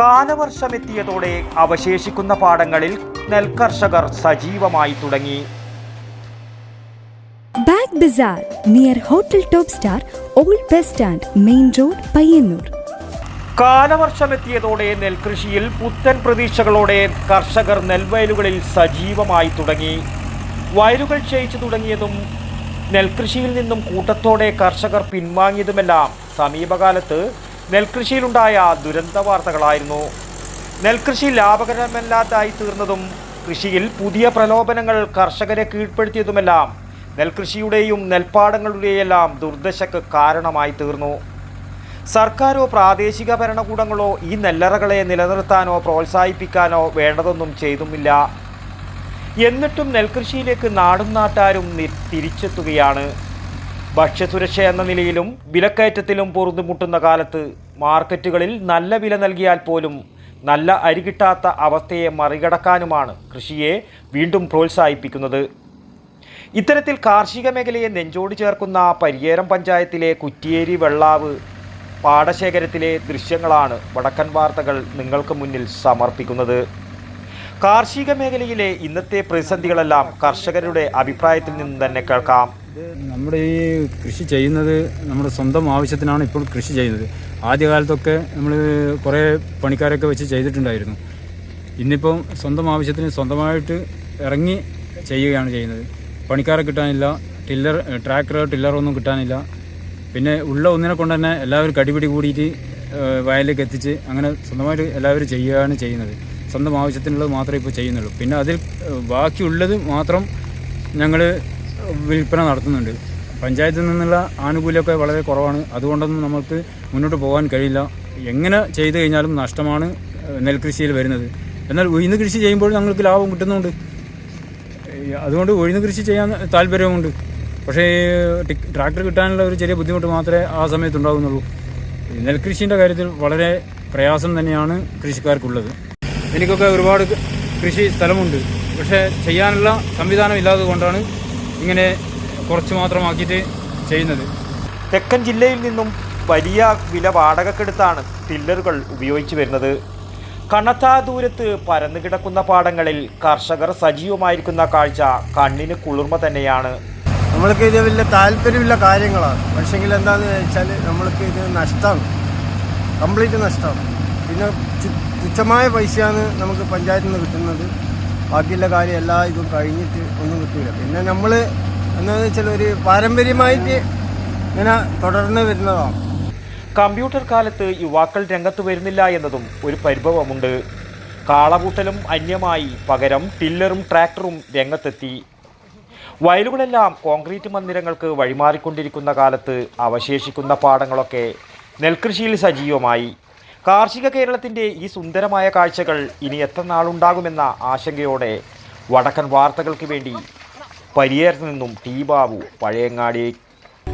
കാലവർഷമെത്തിയതോടെ അവശേഷിക്കുന്ന പാടങ്ങളിൽ നെൽകർഷകർ സജീവമായി തുടങ്ങി. Bag bazaar near hotel top star old bus stand main road Payyanur. കാലവർഷമെത്തിയതോടെ നെൽകൃഷിയിൽ പുത്തൻ പ്രതീക്ഷകളോടെ കർഷകർ നെൽവയലുകളിൽ സജീവമായി തുടങ്ങി. വയലുകൾ ക്ഷയിച്ചു തുടങ്ങിയതും നെൽകൃഷിയിൽ നിന്നും കൂട്ടത്തോടെ കർഷകർ പിൻവാങ്ങിയതുമെല്ലാം സമീപകാലത്ത് നെൽകൃഷിയിലുണ്ടായ ദുരന്ത വാർത്തകളായിരുന്നു. നെൽകൃഷി ലാഭകരമല്ലാതായി തീർന്നതും കൃഷിയിൽ പുതിയ പ്രലോഭനങ്ങൾ കർഷകരെ കീഴ്പ്പെടുത്തിയതുമെല്ലാം നെൽകൃഷിയുടെയും നെൽപ്പാടങ്ങളുടെയെല്ലാം ദുർദശക്ക് കാരണമായി തീർന്നു. സർക്കാരോ പ്രാദേശിക ഭരണകൂടങ്ങളോ ഈ നെല്ലറകളെ നിലനിർത്താനോ പ്രോത്സാഹിപ്പിക്കാനോ വേണ്ടതൊന്നും ചെയ്തുമില്ല. എന്നിട്ടും നെൽകൃഷിയിലേക്ക് നാടും നാട്ടാരും തിരിച്ചെത്തുകയാണ്. ഭക്ഷ്യസുരക്ഷ എന്ന നിലയിലും വിലക്കയറ്റത്തിലും പൊറുതുമുട്ടുന്ന കാലത്ത് മാർക്കറ്റുകളിൽ നല്ല വില നൽകിയാൽ പോലും നല്ല അരി കിട്ടാത്ത അവസ്ഥയെ മറികടക്കാനുമാണ് കൃഷിയെ വീണ്ടും പ്രോത്സാഹിപ്പിക്കുന്നത്. ഇത്തരത്തിൽ കാർഷിക മേഖലയെ നെഞ്ചോട് ചേർക്കുന്ന പരിയേരം പഞ്ചായത്തിലെ കുറ്റിയേരി വെള്ളാവ് പാടശേഖരത്തിലെ ദൃശ്യങ്ങളാണ് വടക്കൻ വാർത്തകൾ നിങ്ങൾക്ക് മുന്നിൽ സമർപ്പിക്കുന്നത്. കാർഷിക മേഖലയിലെ ഇന്നത്തെ പ്രതിസന്ധികളെല്ലാം കർഷകരുടെ അഭിപ്രായത്തിൽ നിന്ന് തന്നെ കേൾക്കാം. നമ്മുടെ ഈ കൃഷി ചെയ്യുന്നത് നമ്മുടെ സ്വന്തം ആവശ്യത്തിനാണ് ഇപ്പോൾ കൃഷി ചെയ്യുന്നത്. ആദ്യകാലത്തൊക്കെ നമ്മൾ കുറേ പണിക്കാരൊക്കെ വെച്ച് ചെയ്തിട്ടുണ്ടായിരുന്നു. ഇന്നിപ്പം സ്വന്തം ആവശ്യത്തിന് സ്വന്തമായിട്ട് ഇറങ്ങി ചെയ്യുകയാണ് ചെയ്യുന്നത്. പണിക്കാരെ കിട്ടാനില്ല ടില്ലർ ട്രാക്ടറോ ടില്ലറോ ഒന്നും കിട്ടാനില്ല. പിന്നെ ഉള്ള ഒന്നിനെ കൊണ്ട് തന്നെ എല്ലാവരും കടിപിടി കൂടിയിട്ട് വയലിലേക്ക് എത്തിച്ച് അങ്ങനെ സ്വന്തമായിട്ട് എല്ലാവരും ചെയ്യുകയാണ് ചെയ്യുന്നത്. സ്വന്തം ആവശ്യത്തിനുള്ളത് മാത്രമേ ഇപ്പോൾ ചെയ്യുന്നുള്ളൂ. പിന്നെ അതിൽ ബാക്കിയുള്ളത് മാത്രം ഞങ്ങൾ വിൽപ്പന നടത്തുന്നുണ്ട്. പഞ്ചായത്തിൽ നിന്നുള്ള ആനുകൂല്യമൊക്കെ വളരെ കുറവാണ്. അതുകൊണ്ടൊന്നും നമുക്ക് മുന്നോട്ട് പോകാൻ കഴിയില്ല. എങ്ങനെ ചെയ്തു കഴിഞ്ഞാലും നഷ്ടമാണ് നെൽകൃഷിയിൽ വരുന്നത്. എന്നാൽ ഉഴുന്ന് കൃഷി ചെയ്യുമ്പോൾ ഞങ്ങൾക്ക് ലാഭം കിട്ടുന്നുണ്ട്. അതുകൊണ്ട് ഉഴുന്ന് കൃഷി ചെയ്യാൻ താല്പര്യമുണ്ട്. പക്ഷേ ട്രാക്ടർ കിട്ടാനുള്ള ഒരു ചെറിയ ബുദ്ധിമുട്ട് മാത്രമേ ആ സമയത്ത് ഉണ്ടാകുന്നുള്ളൂ ഈ നെൽകൃഷിന്റെ കാര്യത്തിൽ വളരെ പ്രയാസം തന്നെയാണ് കൃഷിക്കാർക്കുള്ളത്. എനിക്കൊക്കെ ഒരുപാട് കൃഷി സ്ഥലമുണ്ട്. പക്ഷേ ചെയ്യാനുള്ള സംവിധാനം ഇല്ലാത്തത് കൊണ്ടാണ് ഇങ്ങനെ കുറച്ച് മാത്രമാക്കിയിട്ട് ചെയ്യുന്നത്. തെക്കൻ ജില്ലയിൽ നിന്നും വലിയ വില വാടകക്കെടുത്താണ് ടില്ലറുകൾ ഉപയോഗിച്ചു വരുന്നത്. കണത്താ ദൂരത്ത് പരന്നു കിടക്കുന്ന പാടങ്ങളിൽ കർഷകർ സജീവമായിരിക്കുന്ന കാഴ്ച കണ്ണിന് കുളിർമ തന്നെയാണ്. നമ്മൾക്ക് ഇത് വലിയ താല്പര്യമില്ല കാര്യങ്ങളാണ്. പക്ഷെങ്കിൽ എന്താണെന്ന് വെച്ചാൽ നമ്മൾക്ക് ഇത് നഷ്ടമാണ് കംപ്ലീറ്റ് നഷ്ടമാണ് പിന്നെ തുച്ഛമായ പൈസയാണ് നമുക്ക് പഞ്ചായത്തിൽ നിന്ന് കിട്ടുന്നത്. ബാക്കിയുള്ള കാര്യം എല്ലാ ഇതും കഴിഞ്ഞിട്ട് ഒന്നും കിട്ടില്ല പിന്നെ നമ്മൾ എന്താണെന്ന് വെച്ചാൽ ഒരു പാരമ്പര്യമായിട്ട് ഇങ്ങനെ തുടർന്ന് വരുന്നതാണ്. കമ്പ്യൂട്ടർ കാലത്ത് യുവാക്കൾ രംഗത്ത് വരുന്നില്ല എന്നതും ഒരു പരിഭവമുണ്ട്. കാളപൂട്ടലും അന്യമായി പകരം ടില്ലറും ട്രാക്ടറും രംഗത്തെത്തി. വയലുകളെല്ലാം കോൺക്രീറ്റ് മന്ദിരങ്ങൾക്ക് വഴിമാറിക്കൊണ്ടിരിക്കുന്ന കാലത്ത് അവശേഷിക്കുന്ന പാടങ്ങളൊക്കെ നെൽകൃഷിയിൽ സജീവമായി. കാർഷിക കേരളത്തിന്റെ ഈ സുന്ദരമായ കാഴ്ചകൾ ഇനി എത്ര നാളുണ്ടാകുമെന്ന ആശങ്കയോടെ വടക്കൻ വാർത്തകൾക്ക് വേണ്ടി പരിയേരത്ത് നിന്നും ടി ബാബു പഴയങ്ങാടി.